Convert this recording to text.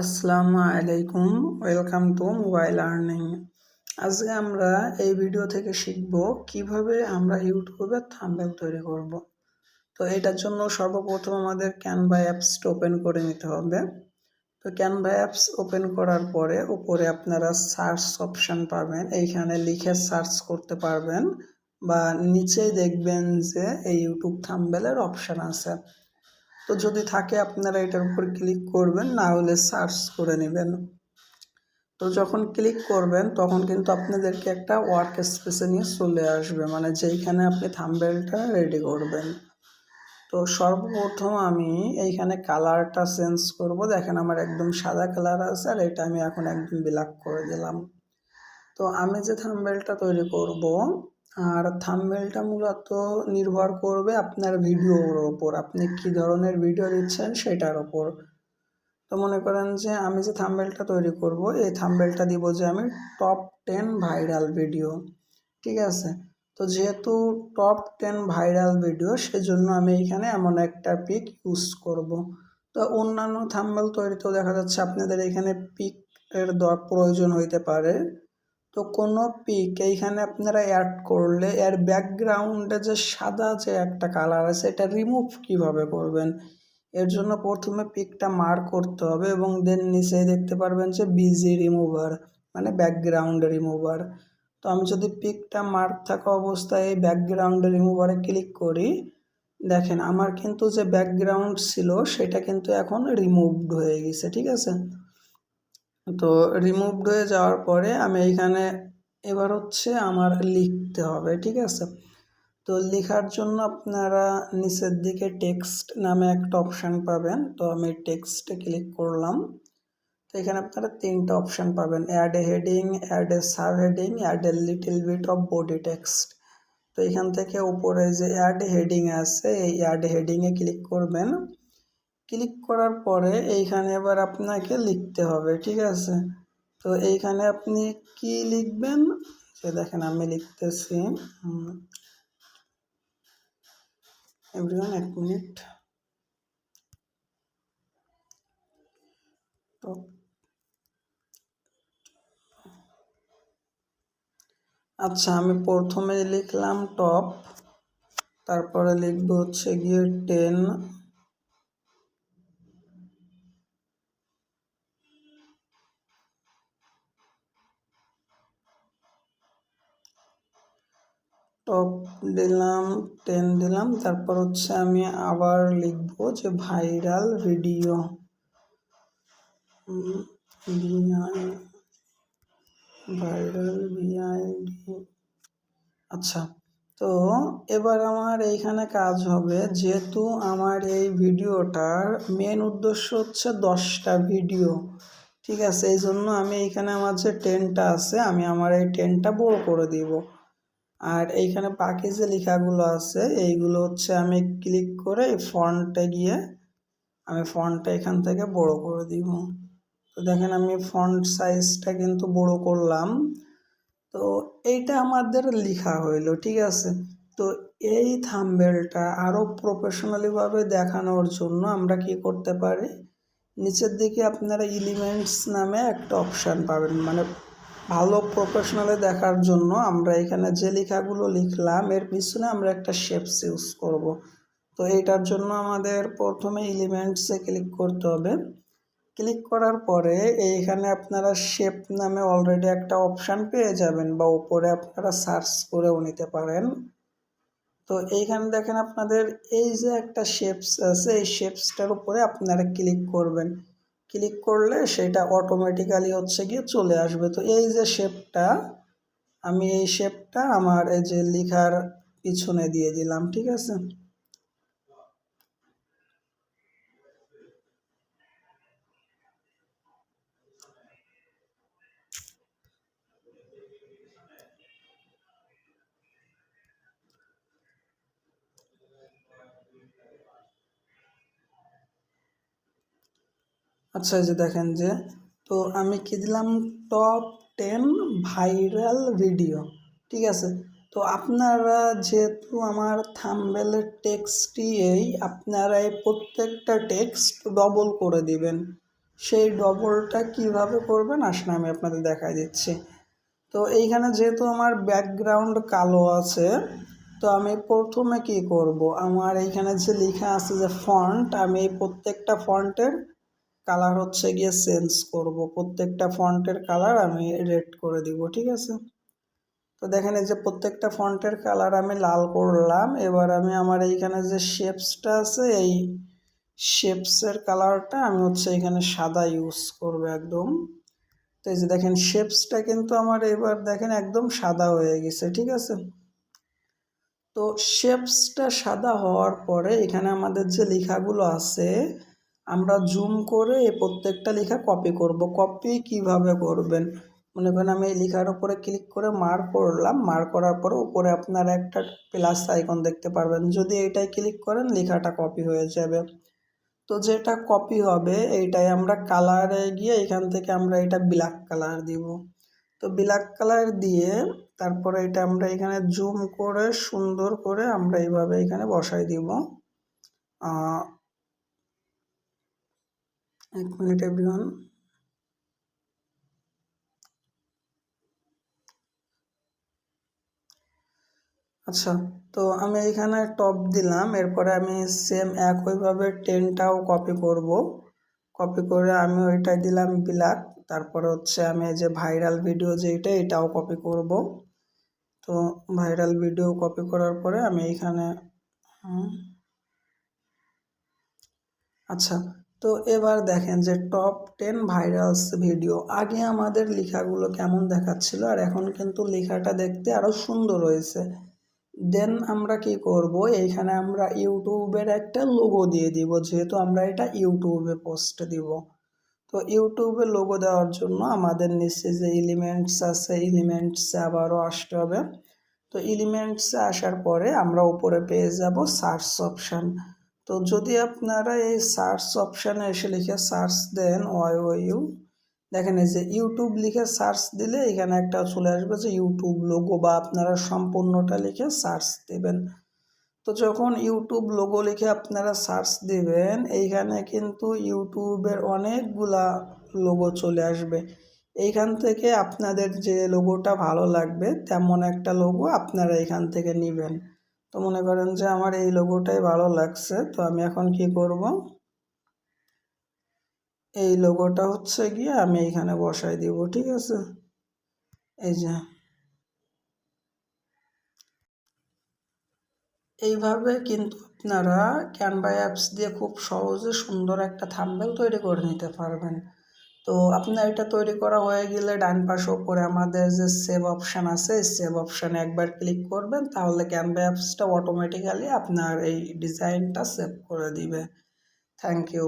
আসসালামু আলাইকুম, welcome to mobile earning আজকে আমরা এই ভিডিও থেকে শিখব কীভাবে আমরা ইউটিউবে থাম্বনেল তৈরি করব। তো এটার জন্য সর্বপ্রথম আমাদের ক্যানভা অ্যাপসটা ওপেন করে নিতে হবে। তো ক্যানভা অ্যাপস ওপেন করার পরে উপরে আপনারা সার্চ অপশান পাবেন। এইখানে লিখে সার্চ করতে পারবেন বা নিচেই দেখবেন যে এই ইউটিউব থাম্বেলের অপশান আছে। তো যদি থাকে আপনারা এটার উপর ক্লিক করবেন, না হলে সার্চ করে নেবেন। তো যখন ক্লিক করবেন, তখন কিন্তু আপনাদেরকে একটা ওয়ার্ক স্পেসে নিয়ে চলে আসবে মানে যেইখানে আপনি থাম্বেলটা রেডি করবেন। তো সর্বপ্রথম আমি এইখানে কালারটা চেঞ্জ করব। দেখেন আমার একদম সাদা কালার আছে, আর এটা আমি এখন একদম ব্ল্যাক করে দিলাম। তো আমি যে থাম্বেলটা তৈরি করব আর থাম্বেলটা মূলত নির্ভর করবে আপনার ভিডিওর ওপর। আপনি কি ধরনের ভিডিও দিচ্ছেন সেটার ওপর। তো মনে করেন যে আমি যে থাম্বেলটা তৈরি করব, এই থাম্বেলটা দিব যে আমি টপ টেন ভাইরাল ভিডিও ঠিক আছে? তো যেহেতু টপ টেন ভাইরাল ভিডিও সেজন্য আমি এখানে এমন একটা পিক ইউজ করব। তো অন্যান্য থাম্বেল তৈরিতেও দেখা যাচ্ছে আপনাদের এখানে পিক এর প্রয়োজন হইতে পারে। তো কোনো পিক এইখানে আপনারা অ্যাড করলে এর ব্যাকগ্রাউন্ডে যে সাদা যে একটা কালার আছে, এটা রিমুভ কীভাবে করবেন? এর জন্য প্রথমে পিকটা মার্ক করতে হবে এবং দেন নিচে দেখতে পারবেন যে বিজি রিমুভার মানে ব্যাকগ্রাউন্ড রিমুভার তো আমি যদি পিকটা মার্ক থাকা অবস্থায় এই ব্যাকগ্রাউন্ড রিমুভারে ক্লিক করি, দেখেন আমার কিন্তু যে ব্যাকগ্রাউন্ড ছিল, সেটা কিন্তু এখন রিমুভড হয়ে গেছে, ঠিক আছে? তো রিমুভড হয়ে যাওয়ার পরে আমি এইখানে এবার হচ্ছে আমার লিখতে হবে, ঠিক আছে? তো লেখার জন্য আপনারা নিচের দিকে টেক্সট নামে একটা অপশান পাবেন। তো আমি টেক্সটে ক্লিক করলাম। তো এখানে আপনারা তিনটা অপশান পাবেন add a heading add a sub heading add a little bit of body text তো এখান থেকে উপরে যে অ্যাড হেডিং আছে, এই অ্যাড হেডিংয়ে ক্লিক করবেন। ক্লিক করার পরে এইখানে এবার আপনাকে লিখতে হবে, ঠিক আছে? তো এইখানে আপনি কি লিখবেন? যে দেখেন আমি লিখতেছি এক মিনিট। তো আচ্ছা আমি প্রথমে লিখলাম টপ তারপরে লিখব হচ্ছে গিয়ে টেন টপ দিলাম টেন দিলাম, তারপর হচ্ছে আমি আবার লিখব যে ভাইরাল ভিডিও ভাইরাল ভিআইডি আচ্ছা তো এবার আমার এইখানে কাজ হবে, যেহেতু আমার এই ভিডিওটার মেন উদ্দেশ্য হচ্ছে দশটা ভিডিও ঠিক আছে এই জন্য আমি এইখানে আমার যে টেনটা আছে, আমি আমার এই টেনটা বড় করে দিব। আর এইখানে বাকি যে লেখাগুলো আছে, এইগুলো হচ্ছে আমি ক্লিক করে এই ফন্টে গিয়ে আমি ফন্টটা এখান থেকে বড় করে দিব। তো দেখেন আমি ফন্ট সাইজটা কিন্তু বড় করলাম। তো এইটা আমাদের লেখা হইল, ঠিক আছে? তো এই থাম্বেলটা আরও প্রফেশনালিভাবে দেখানোর জন্য আমরা কি করতে পারি? নিচের দিকে আপনারা এলিমেন্টস নামে একটা অপশান পাবেন মানে ভালো প্রফেশনালে দেখার জন্য আমরা এখানে যে লেখাগুলো লিখলাম, এর পিছনে আমরা একটা শেপস ইউজ করব। তো এইটার জন্য আমাদের প্রথমে এলিমেন্টসে ক্লিক করতে হবে। ক্লিক করার পরে এইখানে আপনারা শেপ নামে অলরেডি একটা অপশান পেয়ে যাবেন বা উপরে আপনারা সার্চ করেও নিতে পারেন। তো এইখানে দেখেন আপনাদের এই যে একটা শেপস আছে, এই শেপসটার উপরে আপনারা ক্লিক করবেন। ক্লিক করলে সেটা অটোমেটিক্যালি হচ্ছে গিয়ে চলে আসবে। তো এই যে শেপটা আমি এই শেপটা আমার এই যে লেখার পিছনে দিয়ে দিলাম, ঠিক আছে? আচ্ছা যে দেখেন যে, তো আমি কি দিলাম? টপ টেন ভাইরাল ভিডিও ঠিক আছে? তো আপনারা যেহেতু আমার থাম্বেলের টেক্সটটি এই, আপনারা এই প্রত্যেকটা টেক্সট ডবল করে দিবেন। সেই ডবলটা কীভাবে করবেন? আসলে আমি আপনাদের দেখাই দিচ্ছি। তো এইখানে যেহেতু আমার ব্যাকগ্রাউন্ড কালো আছে, তো আমি প্রথমে কি করব? আমার এইখানে যে লেখা আছে যে ফন্ট আমি এই প্রত্যেকটা ফন্টের কালার হচ্ছে গিয়ে চেঞ্জ করব। প্রত্যেকটা ফন্টের কালার আমি রেড করে দিব, ঠিক আছে? তো দেখেন এই যে প্রত্যেকটা ফন্টের কালার আমি লাল করলাম। এবার আমি আমার এইখানে যে শেপসটা আছে, এই শেপসের কালারটা আমি হচ্ছে এখানে সাদা ইউজ করব একদম। তো এই যে দেখেন শেপসটা কিন্তু আমার এবার দেখেন একদম সাদা হয়ে গেছে, ঠিক আছে? তো শেপসটা সাদা হওয়ার পরে এখানে আমাদের যে লেখাগুলো আছে আমরা জুম করে প্রত্যেকটা লেখা কপি করব। কপি কীভাবে করবেন? মনে করেন আমি এই লেখার উপরে ক্লিক করে মার করলাম। মার করার পরে উপরে আপনারা একটা প্লাস আইকন দেখতে পারবেন। যদি এটাই ক্লিক করেন, লেখাটা কপি হয়ে যাবে। তো যেটা কপি হবে এইটাই আমরা কালারে গিয়ে এখান থেকে আমরা এটা ব্ল্যাক কালার দিব। তো ব্ল্যাক কালার দিয়ে তারপরে এটা আমরা এখানে জুম করে সুন্দর করে আমরা এইভাবে এখানে বসাই দিব। এক মিনিট এভরিওয়ান আচ্ছা তো আমি এখানে টপ দিলাম, এরপরে আমি সেম একইভাবে টেনটাও কপি করব। কপি করে আমি ওইটাই দিলাম ব্ল্যাক তারপরে হচ্ছে আমি যে ভাইরাল ভিডিও যেটা এটাও কপি করব। তো ভাইরাল ভিডিও কপি করার পরে আমি এইখানে আচ্ছা তো এবার দেখেন যে টপ টেন ভাইরালস ভিডিও আগে আমাদের লেখাগুলো কেমন দেখাচ্ছিল আর এখন কিন্তু লেখাটা দেখতে আরও সুন্দর হয়েছে। দেন আমরা কি করব? এইখানে আমরা ইউটিউবের একটা লোগো দিয়ে দিব, যেহেতু আমরা এটা ইউটিউবে পোস্ট দিব। তো ইউটিউবে লোগো দেওয়ার জন্য আমাদের নিচে যে এলিমেন্টস আছে এলিমেন্টসে আবারও আসতে হবে। তো এলিমেন্টসে আসার পরে আমরা উপরে পেয়ে যাব সার্চ অপশান তো যদি আপনারা এই সার্চ অপশানে এসে লিখে সার্চ দেন ওয়াই ওয়াই ইউ দেখেন এই যে ইউটিউব লিখে সার্চ দিলে এখানে একটা চলে আসবে যে ইউটিউব লোগো বা আপনারা সম্পূর্ণটা লিখে সার্চ দেবেন। তো যখন ইউটিউব লোগো লিখে আপনারা সার্চ দিবেন, এইখানে কিন্তু ইউটিউবের অনেকগুলা লোগো চলে আসবে। এইখান থেকে আপনাদের যে লোগোটা ভালো লাগবে, তেমন একটা লোগো আপনারা এখান থেকে নেবেন। তো মনে করেন যে আমার এই লোগোটাই ভালো লাগছে, তো আমি এখন কি করব? এই লোগোটা হচ্ছে গিয়ে আমি এইখানে বসাই দিব, ঠিক আছে? এই যে। এইভাবে কিন্তু আপনারা ক্যানভা অ্যাপস দিয়ে খুব সহজে সুন্দর একটা থাম্বেল তৈরি করে নিতে পারবেন। তো আপনার এটা তৈরি করা হয়ে গেলে ডান পাশে ওপরে আমাদের যে সেভ অপশান আছে সেভ অপশানে একবার ক্লিক করবেন, তাহলে ক্যানভা অ্যাপসটা অটোমেটিক্যালি আপনার এই ডিজাইনটা সেভ করে দিবে। Thank you